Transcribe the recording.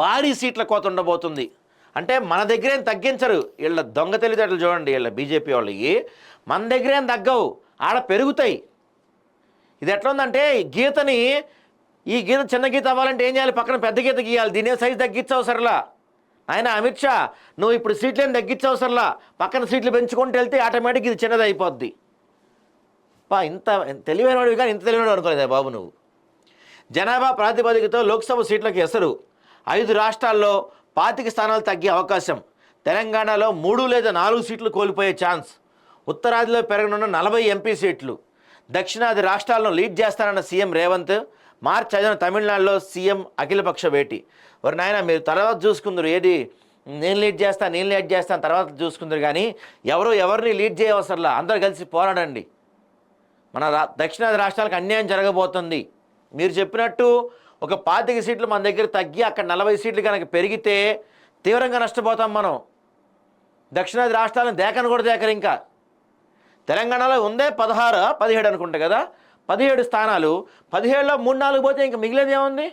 భారీ సీట్ల కోత ఉండబోతుంది. అంటే మన దగ్గర ఏం తగ్గించరు. వీళ్ళ దొంగ తెలివితేటలు చూడండి వీళ్ళ బీజేపీ వాళ్ళకి మన దగ్గరేం తగ్గవు. ఆడ పెరుగుతాయి. ఇది ఎట్లా ఉందంటే గీతని ఈ గీత చిన్న గీత అవ్వాలంటే ఏం చేయాలి? పక్కన పెద్ద గీత గీయాలి. దీనే సైజు తగ్గించవు సరలా ఆయన అమిత్ షా నువ్వు ఇప్పుడు సీట్లేని తగ్గించవు సరలా పక్కన సీట్లు పెంచుకుంటూ వెళ్తే ఆటోమేటిక్ ఇది చిన్నది అయిపోద్ది. పా ఇంత తెలివైన వాడివి కానీ ఇంత తెలివైనవాడు అనుకోలేదా బాబు నువ్వు? జనాభా ప్రాతిపదికతో లోక్సభ సీట్లకు ఎసరు. ఐదు రాష్ట్రాల్లో పాతిక స్థానాలు తగ్గే అవకాశం. తెలంగాణలో మూడు లేదా నాలుగు సీట్లు కోల్పోయే ఛాన్స్. ఉత్తరాదిలో పెరగనున్న నలభై ఎంపీ సీట్లు. దక్షిణాది రాష్ట్రాలను లీడ్ చేస్తానన్న సీఎం రేవంత్ మార్చి ఐదున తమిళనాడులో సీఎం అఖిలపక్ష భేటీ. మరి నాయన మీరు తర్వాత చూసుకుందరు ఏది? నేను లీడ్ చేస్తాను నేను లీడ్ చేస్తాను తర్వాత చూసుకుందరు కానీ ఎవరు ఎవరిని లీడ్ చేయవసరంలా అందరు కలిసి పోరాడండి. మన రా దక్షిణాది రాష్ట్రాలకు అన్యాయం జరగబోతుంది. మీరు చెప్పినట్టు ఒక పాతిక సీట్లు మన దగ్గర తగ్గి అక్కడ నలభై సీట్లు కనుక పెరిగితే తీవ్రంగా నష్టపోతాం మనం. దక్షిణాది రాష్ట్రాలను దేకను కూడా దేకరు ఇంకా. తెలంగాణలో ఉందే పదహారు పదిహేడు అనుకుంటా కదా? పదిహేడు స్థానాలు. పదిహేడులో మూడు నాలుగు పోతే ఇంకా మిగిలేది ఏముంది?